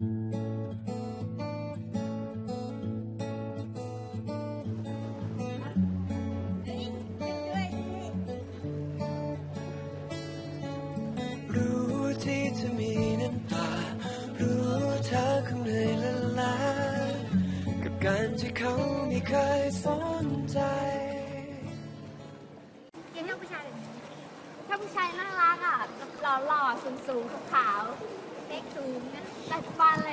รู้ที่เธมีน้ำตา รู้เธอคงเหนื่อยละากับการที่เขาไม่เคยสนใจ เกมชอผู้ชายถ้าผู้ชายน่ารักอะหล่อๆสูงๆขาว 再翻了。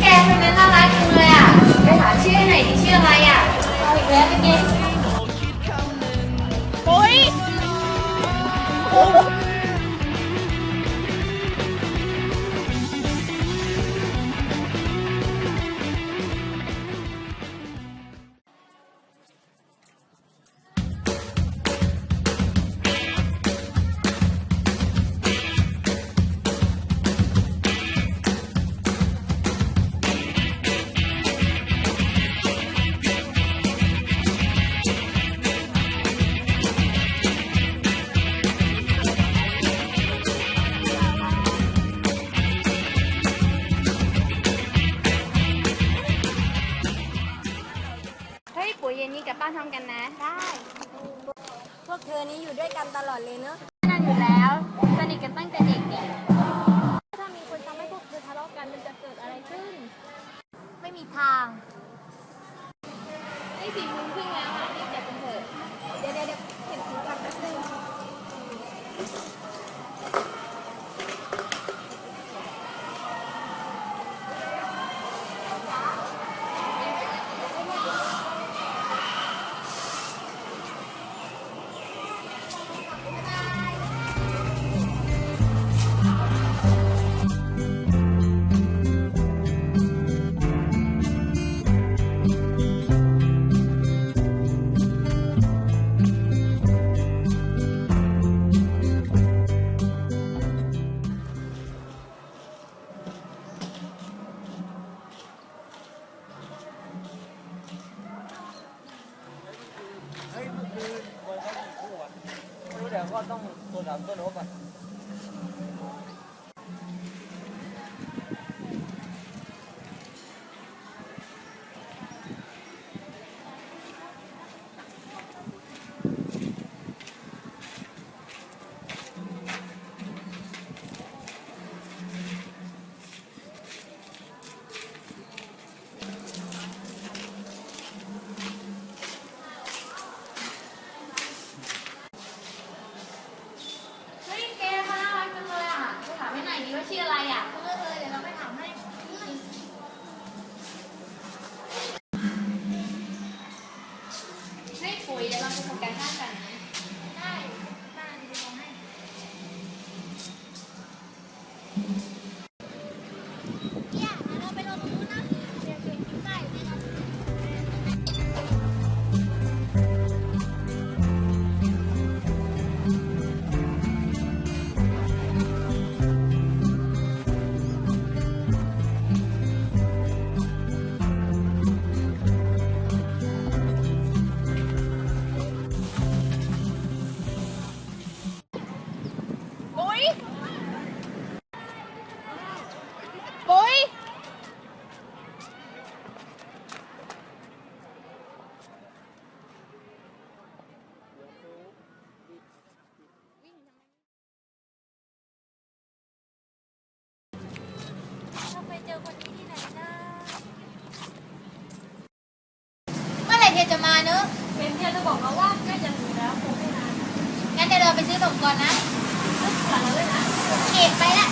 แกทำไมน่ารักจังเลยอะ ไปหาชื่อไหน่อยชื่ออะไรอะเอาอีกแล้วเป็นไง จะมาเนอะเบนเนี่ยจะบอกเราว่าใกล้จะถึงแล้วคงไม่นานงั้นเดี๋ยวเราไปซื้อส่งก่อนนะซื้อก่อนเลยนะโอเคไปละ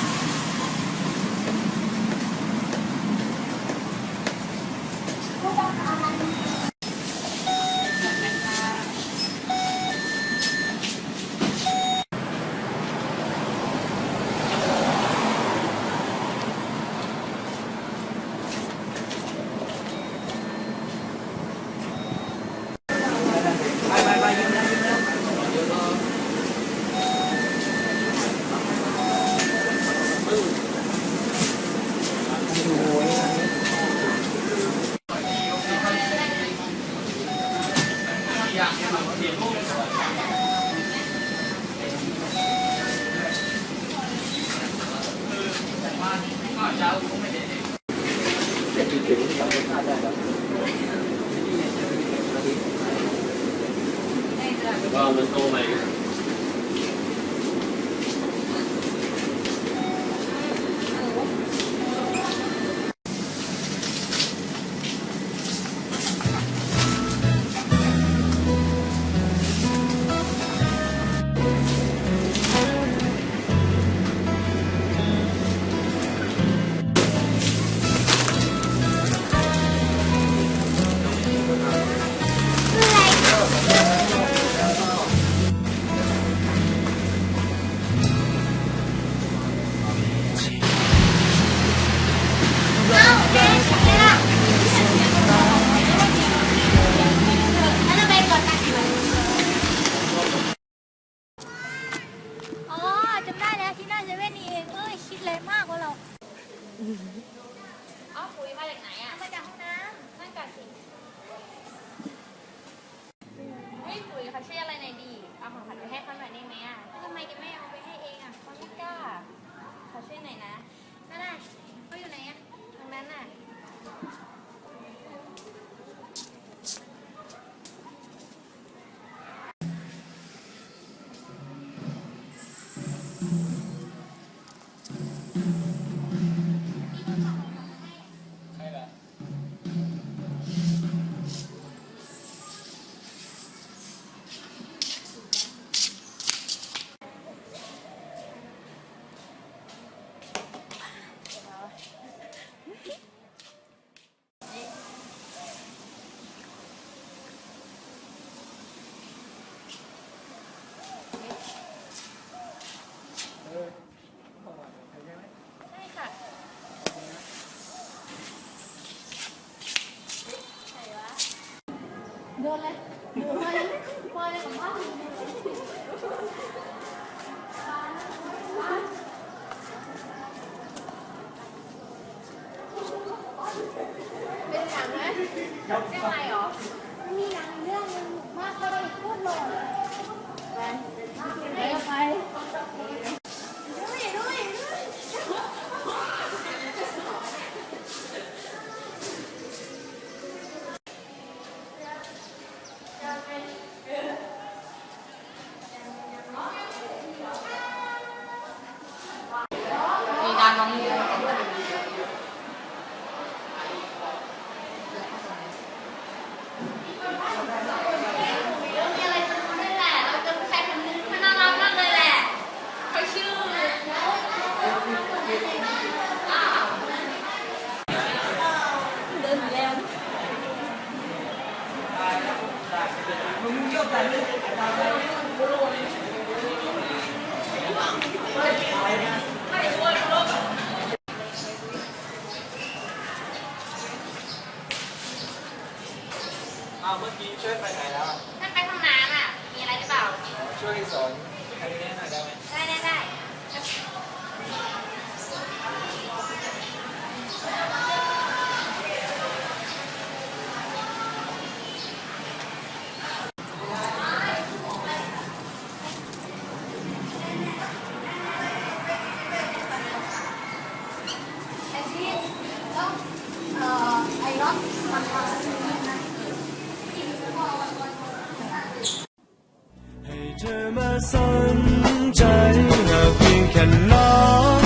ช่วยไปไหนแล้วท่านไปห้องน้ำอะ มีอะไรหรือเปล่า ช่วยสอนอันนี้นะ มาสนใจหากเพียงแค่น้อง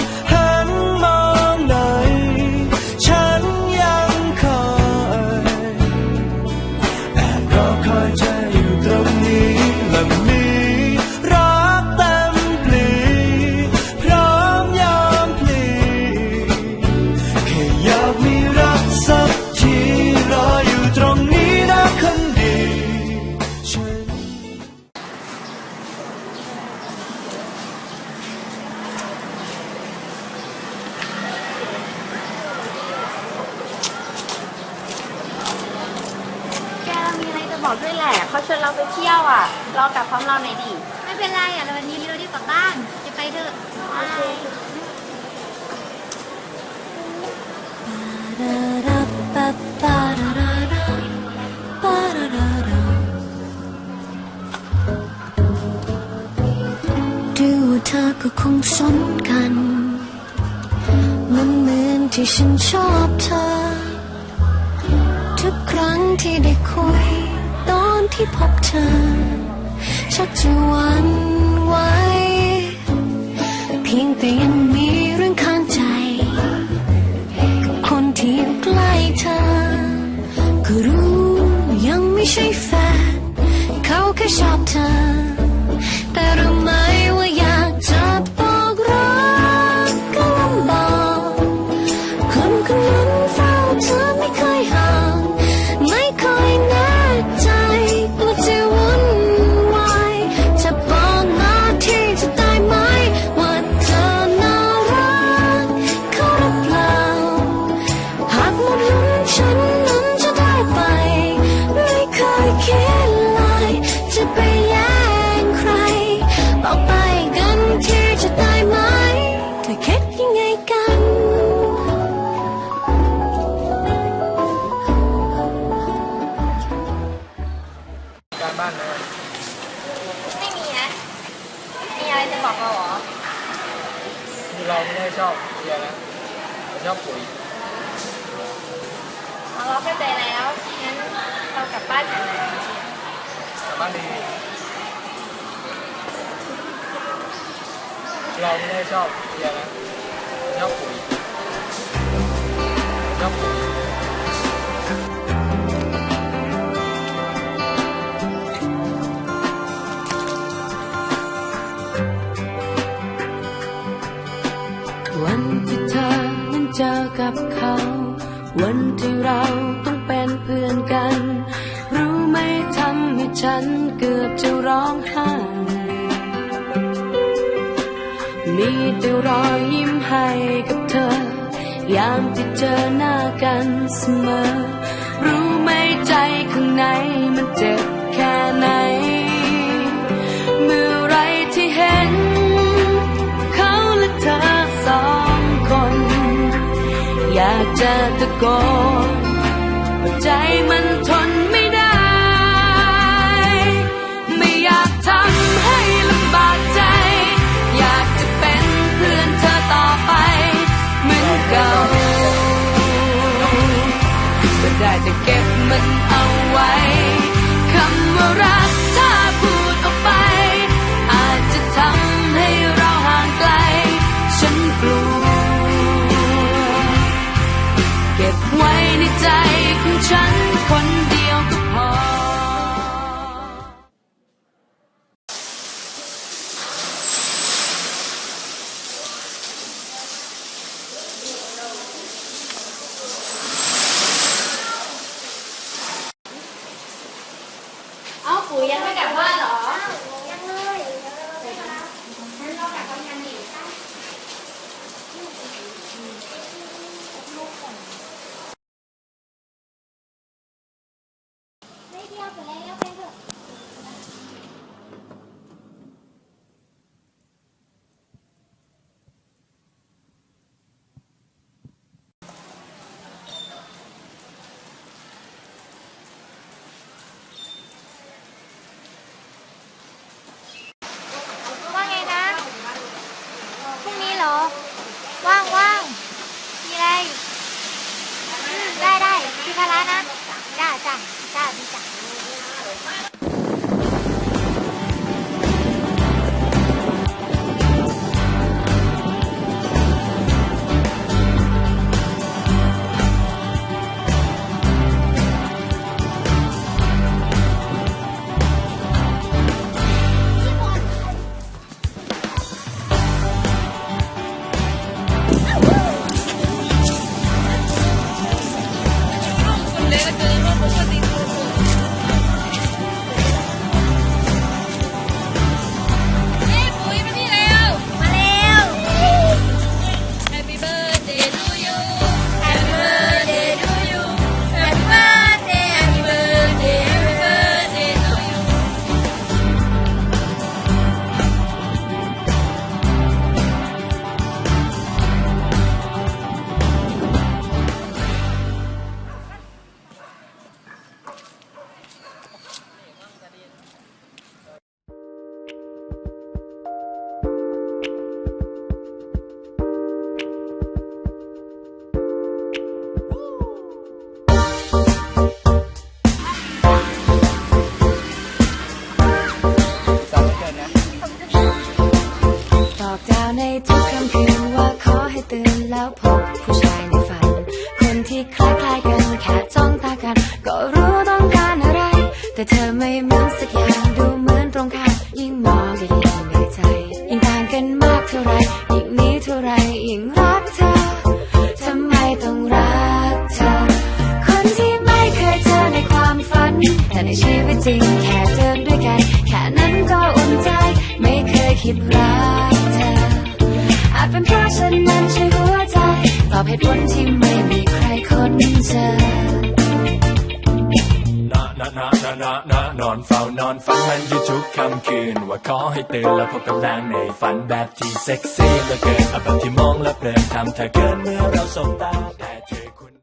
เขาชวนเราไปเที่ยวอะรอกลับพร้อมเราหน่อยดิไม่เป็นไรอะเราวันนี้เรารีบกลับบ้าน จะไปเถอะโอเคดูว่าเธอก็คงสนกัน มันเหมือนที่ฉันชอบเธอ ทุกครั้งที่ได้คุยตอน ที่พบเธอ ชักจะหวันไหวเพียงแต่ยังมีเรื่องข้างใจ คนที่อยู่ใกล้เธอ ก็รู้ยังไม่ใช่แฟ ได้ชอบเบียร์นะชอบปุ๋ยชอบปุ๋ยวันที่เธอนั้นเจอกับเขา วันที่เราต้องเป็นเพื่อนกัน รู้ไหมทำให้ฉันเกือบจะร้องไห้ มีแต่รอยยิ้มให้กับเธอ ยามที่เจอหน้ากันเสมอ รู้ไหมใจข้างในมันเจ็บแค่ไหน เมื่อไรที่เห็น เขาและเธอสองคน อยากจะตะโกนว่าใจมันทน จ้าดีจ้า แล้วพบผู้ชายในฝัน คนที่คล้ายๆกันแค่จ้องตากัน ก็รู้ต้องการอะไร แต่เธอไม่เหมือนสักอย่างดูเหมือนตรงข้ามยิ่งมองยิ่งในใจ ยิ่งต่างกันมากเท่าไรยิ่งนี้เท่าไรยิ่งรักเธอทำไมต้องรักเธอ คนที่ไม่เคยเจอในความฝัน แต่ในชีวิตจริงแค่เดินด้วยกัน แค่นั้นก็อุ่นใจ ไม่เคยคิดรักเธอ จเป็นเพราะฉันนั้นใช่หัวใจ ตอบเหตุผลที่ไม่มีใครคนเจอนะนะนะนะนะนะนอนเฝ้านอนฝันมันอยู่ทุกค่ำคืน ว่าขอให้ตื่นแล้วพบกับนางในฝันแบบที่เซ็กซี่เหลือเกินเอาแบบที่มองแล้วเพลินทำเธอเกินเมื่อเราสบตาแต่เธอคุณ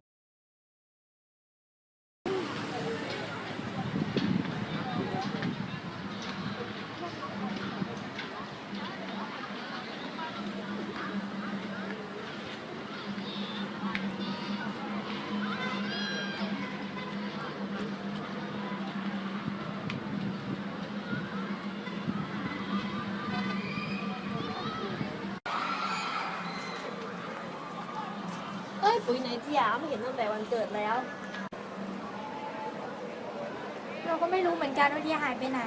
รู้เหมือนเดียหายไปไหน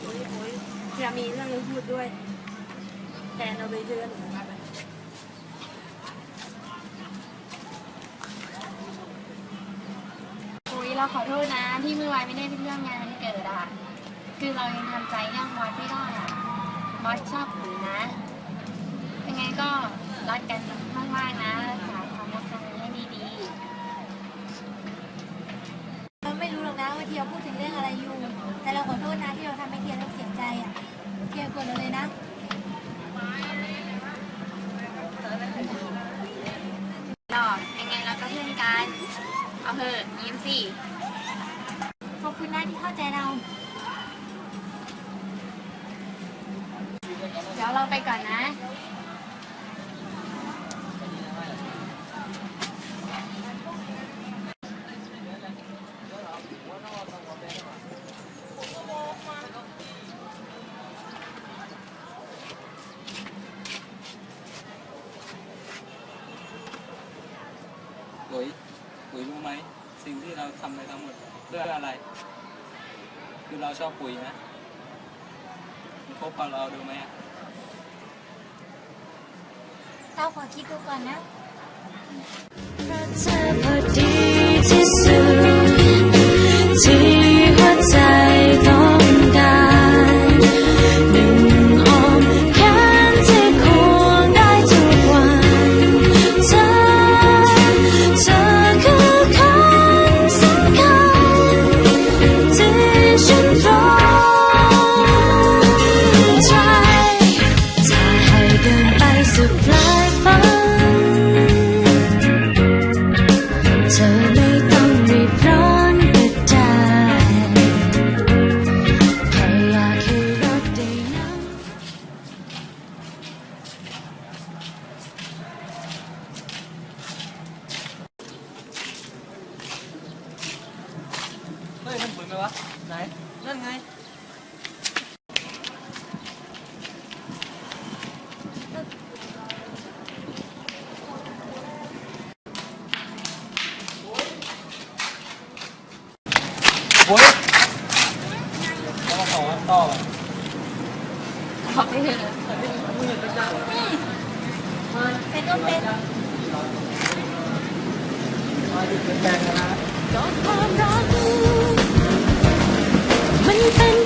โอ้ยโอ้ยอยากมีเรื่องนึงพูดด้วย แทนเอาไปเชื่อนอุ้ยเราขอโทษนะที่เมื่อวานไม่ได้ไปเที่ยวงานวันเกิดอะ คือเรายังทำใจเรื่องมอสไม่ได้อะ มอสชอบปุ๋ยนะ ยังไงก็รักกันมากๆนะรักษาความรักครั้งนี้ให้ดีเราไม่รู้หรอกนะว่าเทียพูดถึงเรื่องอะไรอยู่ แต่เราขอโทษนะที่เราทำให้เทียต้องเสียใจอะ เทียกดเราเลยนะๆหรอกยังไงเราก็เพื่อนกัน เอาเถอะยิ้มสิ ขอบคุณนะที่เข้าใจเรา เราไปก่อนนะปุ๋ยปุ๋ยรู้ไหม สิ่งที่เราทำไปทั้งหมดเพื่ออะไร คือเราชอบปุ๋ยนะมันคบกับเราดูไหมอะ เราขอคิดดูก่อนนะ เธอพอดีที่สุด แบงกันนะก็ความรักมันเป็น